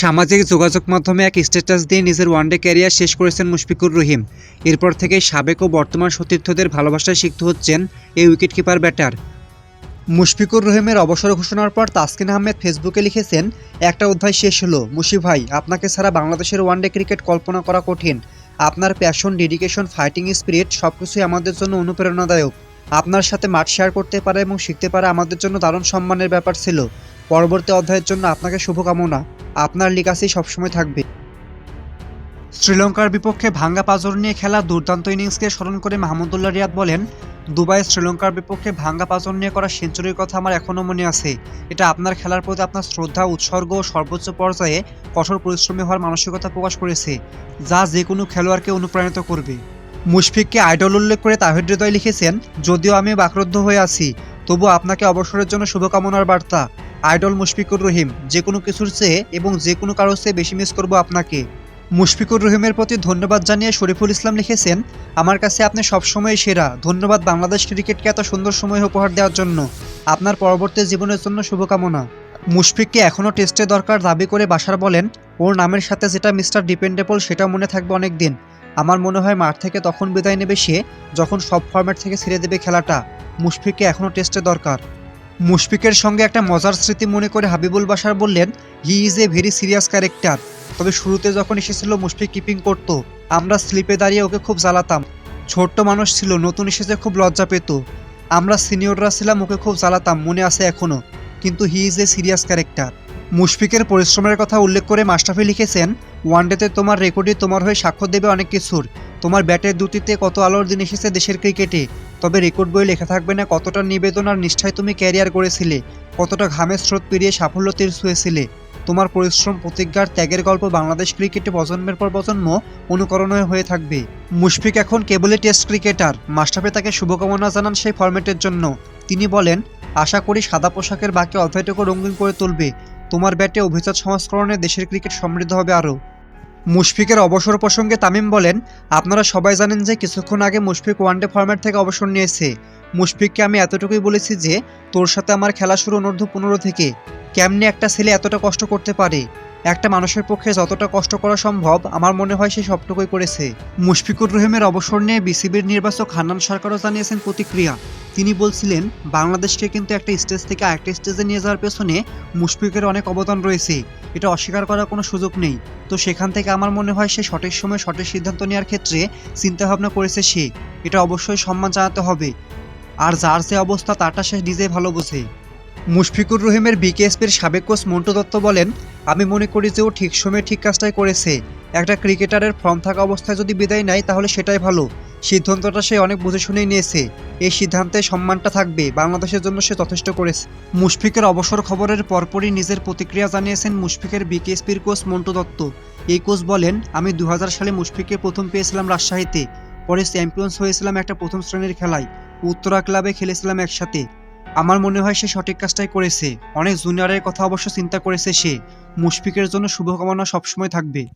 সামাজিক যোগাযোগ মাধ্যমে এক স্ট্যাটাস দিয়ে নিজের ওয়ানডে ক্যারিয়ার শেষ করেছেন মুশফিকুর রহিম। এরপর থেকে সাবেক ও বর্তমান সতীর্থদের ভালোবাসায় সিক্ত হচ্ছেন এই উইকেটকিপার ব্যাটার মুশফিকুর রহিমের অবসর ঘোষণার পর তাসকিন আহমেদ ফেসবুকে লিখেছেন, একটা অধ্যায় শেষ হলো। মুশি ভাই, আপনাকে ছাড়া বাংলাদেশের ওয়ানডে ক্রিকেট কল্পনা করা কঠিন। আপনার প্যাশন ডেডিকেশন ফাইটিং স্পিরিট সব কিছুই আমাদের জন্য অনুপ্রেরণাদায়ক। আপনার সাথে মাঠ শেয়ার করতে পারা এবং শিখতে পারা আমাদের জন্য দারুণ সম্মানের ব্যাপার ছিল। পরবর্তী অধ্যায়ের জন্য আপনাকে শুভকামনা। আপনার লিগাসি সবসময় থাকবে। শ্রীলঙ্কার বিপক্ষে ভাঙ্গা পাজর নিয়ে খেলা দুর্দান্ত ইনিংসকে স্মরণ করে মাহমুদুল্লাহ রিয়াদ বলেন, দুবাই শ্রীলঙ্কার বিপক্ষে ভাঙ্গা পাজর নিয়ে করা সেঞ্চুরির কথা আমার এখনও মনে আছে। এটা আপনার খেলার প্রতি আপনার শ্রদ্ধা, উৎসর্গ ও সর্বোচ্চ পর্যায়ে কঠোর পরিশ্রমী হওয়ার মানসিকতা প্রকাশ করেছে, যা যে কোনো খেলোয়াড়কে অনুপ্রাণিত করবে। মুশফিককে আইডল উল্লেখ করে তাহিদ হৃদয় লিখেছেন, যদিও আমি বাকরুদ্ধ হয়ে আছি তবু আপনাকে অবসরের জন্য শুভকামনার বার্তা। আইডল মুশফিকুর রহিম, যে কোনো কিছুর চেয়ে এবং যে কোনো কারোর চেয়ে বেশি মিস করব আপনাকে। মুশফিকুর রহিমের প্রতি ধন্যবাদ জানিয়ে শরীফুল ইসলাম লিখেছেন, আমার কাছে আপনি সবসময় সেরা। ধন্যবাদ বাংলাদেশ ক্রিকেটকে এত সুন্দর সময় উপহার দেওয়ার জন্য। আপনার পরবর্তী জীবনের জন্য শুভকামনা। মুশফিককে এখনও টেস্টে দরকার দাবি করে বাসার বলেন, ওর নামের সাথে যেটা মিস্টার ডিপেন্ডেবল সেটা মনে থাকবে অনেক দিন আমার মনে হয় মাঠ থেকে তখন বিদায় নেবে সে, যখন সব ফর্ম্যাট থেকে ছেড়ে দেবে খেলাটা। মুশফিককে এখনও টেস্টে দরকার। মুশফিকের সঙ্গে একটা মজার স্মৃতি মনে করে হাবিবুল বাসার বললেন he is a very serious character তবে শুরুতে যখন এসেছিল, মুশফিক কিপিং করতো। আমরা স্লিপে দাঁড়িয়ে ওকে খুব জ্বালাতাম। ছোট্ট মানুষ ছিল, নতুন এসেছে, খুব লজ্জা পেত। আমরা সিনিয়ররা ছিলাম, ওকে খুব জ্বালাতাম, মনে আছে এখনও কিন্তু he is a serious character মুশফিকের পরিশ্রমের কথা উল্লেখ করে মাস্টাফি লিখেছেন ওয়ানডেতে তোমার রেকর্ডই তোমার হয়ে সাক্ষ্য দেবে অনেক কিছুর। তোমার ব্যাটের দুটিতে কত আলোর দিন এসেছে দেশের ক্রিকেটে? তবে রেকর্ড বই লেখা থাকবে না কতটা নিবেদন আর নিষ্ঠায় তুমি ক্যারিয়ার করেছিলে কতটা ঘামের স্রোত পেরিয়ে সাফল্য তীর ছুঁয়েছিলে তোমার পরিশ্রম, প্রতিজ্ঞার ত্যাগের গল্প বাংলাদেশ ক্রিকেটে প্রজন্মের পর প্রজন্ম অনুকরণীয় হয়ে থাকবে। মুশফিক এখন কেবলই টেস্ট ক্রিকেটার। মাস্টাফে তাকে শুভকামনা জানান সেই ফরম্যাটের জন্য। তিনি বলেন, আশা করি সাদা পোশাকের বাকি অধ্যায়টুকু রঙিন করে তুলবে। তোমার ব্যাটে অভিজাত সংস্করণে দেশের ক্রিকেট সমৃদ্ধ হবে আরও। মুশফিকের অবসর প্রসঙ্গে তামিম বলেন, আপনারা সবাই জানেন যে কিছুক্ষণ আগে মুশফিক ওয়ানডে ফর্ম্যাট থেকে অবসর নিয়েছে। মুশফিককে আমি এতটুকুই বলেছি যে, তোর সাথে আমার খেলা শুরু অনূর্ধ্ব পনেরো থেকে। কেমনে একটা ছেলে এতটা কষ্ট করতে পারে? একটা মানুষের পক্ষে যতটা কষ্ট করা সম্ভব, আমার মনে হয় সে সবটুকুই করেছে। মুশফিকুর রহিমের অবসর নিয়ে বিসিবির নির্বাচক হান্নান সরকারও জানিয়েছেন প্রতিক্রিয়া। তিনি বলছিলেন, বাংলাদেশকে কিন্তু একটা স্টেজ থেকে আরেকটা স্টেজে নিয়ে যাওয়ার পেছনে মুশফিকের অনেক অবদান রয়েছে। এটা অস্বীকার করার কোনো সুযোগ নেই। তো সেখান থেকে আমার মনে হয় সে সঠিক সময়ে সঠিক সিদ্ধান্ত নেওয়ার ক্ষেত্রে চিন্তাভাবনা করেছে সে। এটা অবশ্যই সম্মান জানাতে হবে। আর যার যে অবস্থা, তারটা সে নিজেই ভালো বোঝে। মুশফিকুর রহিমের বিকেএসপির সাবেক কোচ মন্টু দত্ত বলেন, আমি মনে করি যে ও ঠিক সময়ে ঠিক কাজটাই করেছে। একটা ক্রিকেটারের ফর্ম থাকা অবস্থায় যদি বিদায় নেয়, তাহলে সেটাই ভালো। সিদ্ধান্তটা সে অনেক বুঝে শুনেই নিয়েছে। এই সিদ্ধান্তে সম্মানটা থাকবে। বাংলাদেশের জন্য সে যথেষ্ট করেছে। মুশফিকের অবসর খবরের পরপরই নিজের প্রতিক্রিয়া জানিয়েছেন মুশফিকের বিকেএসপির কোচ মন্টু দত্ত। এই কোচ বলেন, আমি দু হাজার সালে মুশফিককে প্রথম পেয়েছিলাম রাজশাহীতে। পরে চ্যাম্পিয়ন্স হয়েছিলাম একটা প্রথম শ্রেণির খেলায়। উত্তরা ক্লাবে খেলেছিলাম একসাথে। আমার মনে হয় সে সঠিক কাজটাই করেছে। অনেক জুনিয়রের কথা অবশ্য চিন্তা করেছে সে। মুশফিকের জন্য শুভকামনা সবসময় থাকবে।